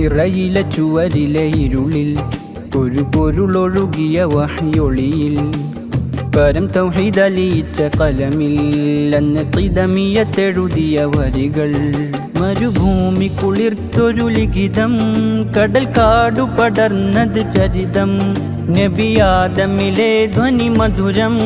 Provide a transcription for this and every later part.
ഹിറയിലെ ചുവരിലെ ഇരുളിൽ ഒരു പൊരുളൊഴുകിയ വഹിയൊളിയിൽ. പരം തൗഹീദലിയിച്ച കലമിൽ അന്ന് കിതമിയത്തെഴുതിയ വരികൾ. മരുഭൂമി കുളിർത്തൊരു ലിഖിതം കടൽ കാടു പടർന്നത് ചരിതം. നബിയാദമിലെ ധ്വനി മധുരം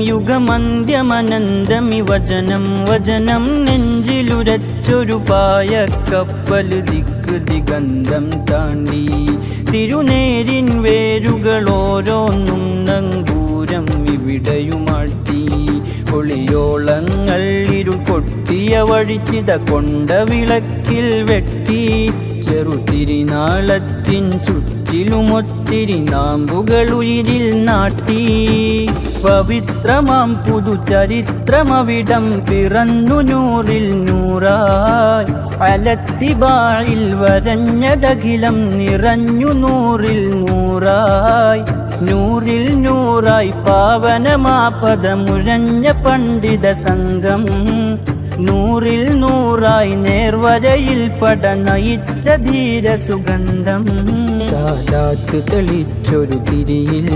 യുഗമന്ദ്യമനന്ദമി വചനം വചനം നെഞ്ചിലുരച്ചൊരു പായ കപ്പൽ ദിക്ക് ദിഗന്ധം താണ്ടി. തിരുനേരിൻ വേരുകൾ ഓരോന്നും നങ്കൂരം ഇവിടെയുമാട്ടി. ഒളിയോളങ്ങൾ ഇരുൾ കൊട്ടിയ വഴിച്ചിത കൊണ്ട വിളക്കിൽ വെട്ടി. ചെറുതിരിനാളത്തിൻ ചുറ്റിലുമൊത്തിരി നാമ്പുകൾ ഉയിരിൽ നാട്ടി. പവിത്രമാം പുതുചരിത്രമവിടം പിറന്നു നൂറിൽ നൂറായി. അലത്തിബായിൽ വരഞ്ഞതഖിലം നിറഞ്ഞു നൂറിൽ നൂറായി. നൂറിൽ നൂറായി പാവനമാപദമുരഞ്ഞ പണ്ഡിത സംഘം. നൂറിൽ നൂറായി നേർവരയിൽ പട നയിച്ച ധീര സുഗന്ധം സാദാത്ത് തെളിച്ചൊരു തിരിയിൽ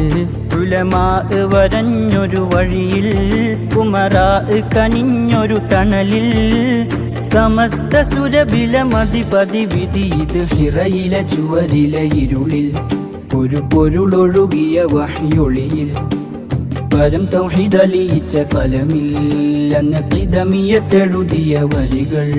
തുലമാ വരഞ്ഞൊരു വഴിയിൽ കുമറാ കനിഞ്ഞൊരു തണലിൽ സമസ്ത സുരബില മതിപതി വിധി ഇത് ഹിറയിലെ ചുവരിലെ ഇരുളിൽ ഒരു പൊരുളൊഴുകിയ വഹ്യൊളിയിൽ. പരം തൗഹിദലിയിച്ച കലമിൽ അന്ന് കിതമിയത്തെഴുതിയ വരികൾ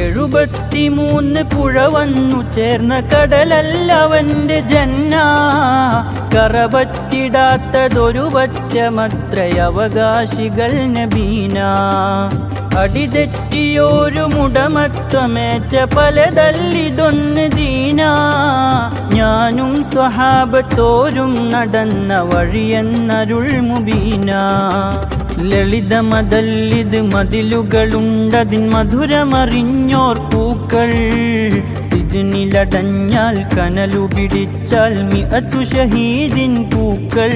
എഴുപത്തിമൂന്ന് പുഴ വന്നു ചേർന്ന കടലല്ലവന്റെ ജന്ന. കറപറ്റിടാത്തതൊരു പറ്റമത്രയവകാശികൾ നബീന. അടിതെറ്റിയോരു മുടമത്വമേറ്റ പലതല്ലിതൊന്ന് ദീന. ഞാനും സ്വഹാബത്തോരും നടന്ന വഴിയെന്നരുൾ മുബീന. ലളിതമതല്ലിത് മതിലുകളുണ്ടതിൻ മധുരമറിഞ്ഞോർ പൂക്കൾ. സിജുനിലടഞ്ഞാൽ കനലു പിടിച്ചാൽ മിഅത്തു ഷഹീദിൻ പൂക്കൾ.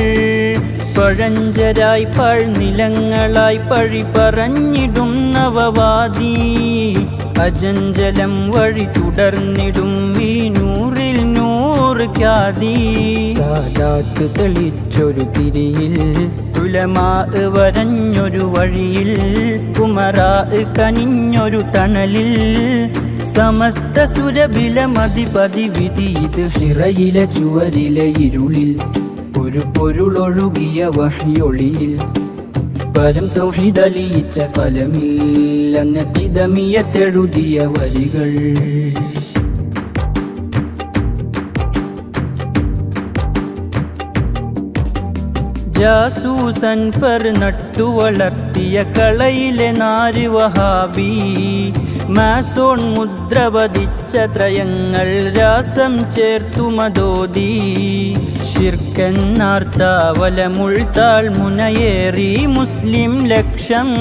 പഴഞ്ചരായി പഴനിലങ്ങളായി പഴി പറഞ്ഞിടും നവവാദി അജഞ്ചലം വഴി തുടർന്നിടും ഈ നൂറിൽ നൂറ് ഖ്യാതി. സാദാത്ത് തെളിച്ചൊരു തിരിയിൽ ഉലമാ വരഞ്ഞൊരു വഴിയിൽ കുമരാ കനിഞ്ഞൊരു തണലിൽ സമസ്ത സുരബില മതിപതി വിധി ഇത് ഹിറയിലെ ചുവരിലെ ഇരുളിൽ. ഒരു പൊരുളൊഴുകിയ വഹിയൊളിയിൽ. പരം തൊഴിതലിയിച്ച കലമിൽ അന്ന് കിതമിയത്തെഴുതിയ വരികൾ. ജാസൂസൻ ഫർ നട്ടു വളർത്തിയ കളയിലെ നാര് വഹാബി. മാസോൺ മുദ്ര ത്രയങ്ങൾ രാസം ചേർത്തു മതോദി ശിർക്കെന്നാർത്താവലമുൾത്താൾ മുനയേറി മുസ്ലിം ലക്ഷം.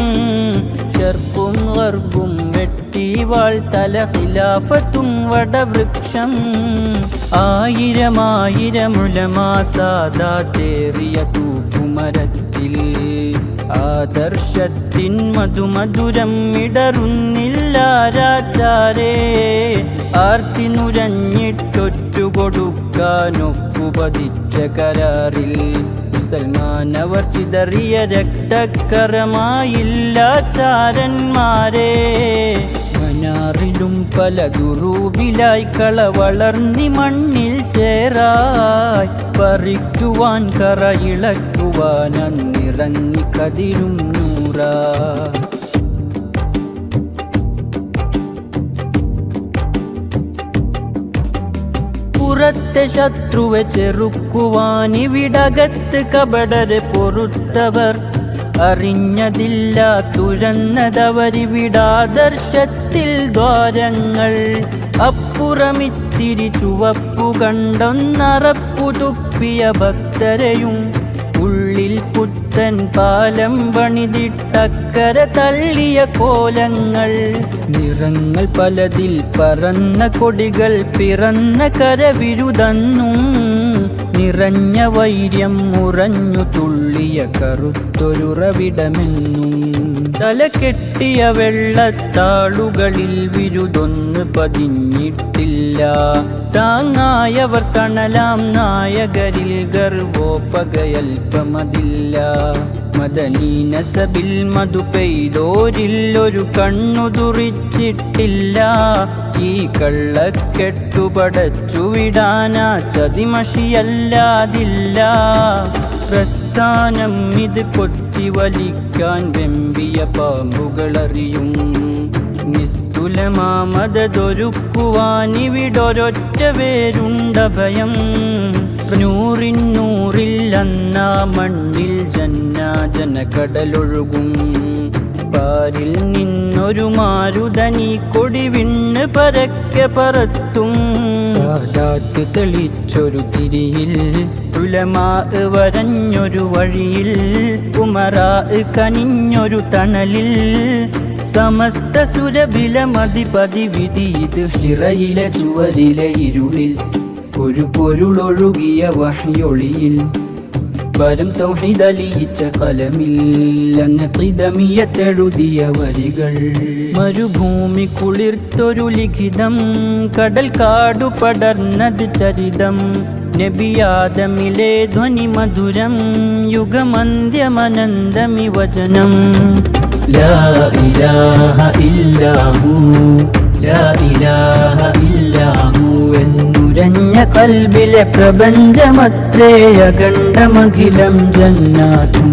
ചെർപ്പും ഗർബും വെട്ടി തല ഖിലാഫത്തും വടവൃക്ഷം. ആയിരമായിരമുലമാസാദാത്തേറിയ തൂക്കുമരത്തിൽ. ആദർശത്തിൻ മധുമധുരം ഇടറുന്നില്ലാരാച്ചാരേ ആർത്തി നുരഞ്ഞിട്ടൊറ്റുകൊടുക്കാനൊപ്പുപതിച്ച കരാറിൽ മുസൽമാനവർ ചിതറിയ രക്തക്കരമായില്ല ചാരന്മാരെ. മനാറിലും പല ദുറൂപിലായി കള വളർന്നി മണ്ണിൽ ചേരായി. പറിക്കുവാൻ കറയിളക്കുവാൻ അന്നിറങ്ങി കതിരും നൂറാ പുറത്തെ ശത്രുവെ ചെറുക്കുവാനി വിടകത്ത് കപടരെ പൊറുത്തവർ. അറിഞ്ഞതില്ല തുഴന്നതവരിവിടാദർശത്തിൽ ദ്വാരങ്ങൾ. അപ്പുറമിത്തിരി ചുവപ്പു കണ്ടൊന്നറപ്പു തുപ്പിയ ഭക്തരെയും ഉള്ളിൽ പുത്തൻ പാലം പണിതിട്ടക്കര തള്ളിയ കോലങ്ങൾ. നിറങ്ങൾ പലതിൽ പറന്ന കൊടികൾ പിറന്ന കരവിരുതന്നും നിറഞ്ഞ വൈര്യം മുറഞ്ഞു തുള്ളിയ കറുത്തൊരുറവിടമെന്നും. തല കെട്ടിയ വെള്ളത്താളുകളിൽ വിരുതൊന്ന് പതിഞ്ഞിട്ടില്ല. താങ്ങായവർ തണലാം നായകരിൽ ഗർവോപകയൽപ്പമതില്ല. മദനീനസബിൽ മധു പെയ്തോരിൽ ഒരു കണ്ണു തുറിച്ചിട്ടില്ല ഈ കള്ളക്കെട്ടു പടച്ചു വിടാനാ ചതിമഷിയല്ലാതില്ല. പ്രസ്ഥാനം ഇത് കൊത്തി വലിക്കാൻ വെമ്പിയ പാമ്പുകളറിയും. ഭയം നൂറിൻ നൂറിൽ അന്നാ മണ്ണിൽ ജന്നാജന കടലൊഴുകും പാരിൽ നിന്നൊരു മാരുതനി കൊടിവിണ്ണ് പരക്കെ പറത്തും. തെളിച്ചൊരു തിരിയിൽ. ഉലമാ വരഞ്ഞൊരു വഴിയിൽ. കുമറാ കനിഞ്ഞൊരു തണലിൽ. സമസ്ത സുരബില മതിപതി വിധി ഇത് ഹിറയിലെ ചുവരിലെ ഇരുളിൽ. ഒരു പൊരുളൊഴുകിയ വഹിയൊളിയിൽ. വരം തൗഹിദലിയിച്ച കലമിൽ അങ്ങ് കിതമിയത്തെഴുതിയ വരികൾ മരുഭൂമി കുളിർത്തൊരു ലിഖിതം കടൽ കാടു പടർന്നത് ചരിതം. നബിയാദമിലെ ധ്വനി മധുരം യുഗമന്ദ്യമനന്ദമി വചനം. ലാ ഇലാഹ ഇല്ലാഹു ലാ ഇലാഹ ഇല്ലാഹു കൽബിലെ പ്രപഞ്ചമത്രേ അഖണ്ഡമഖിലം ജന്നാത്തും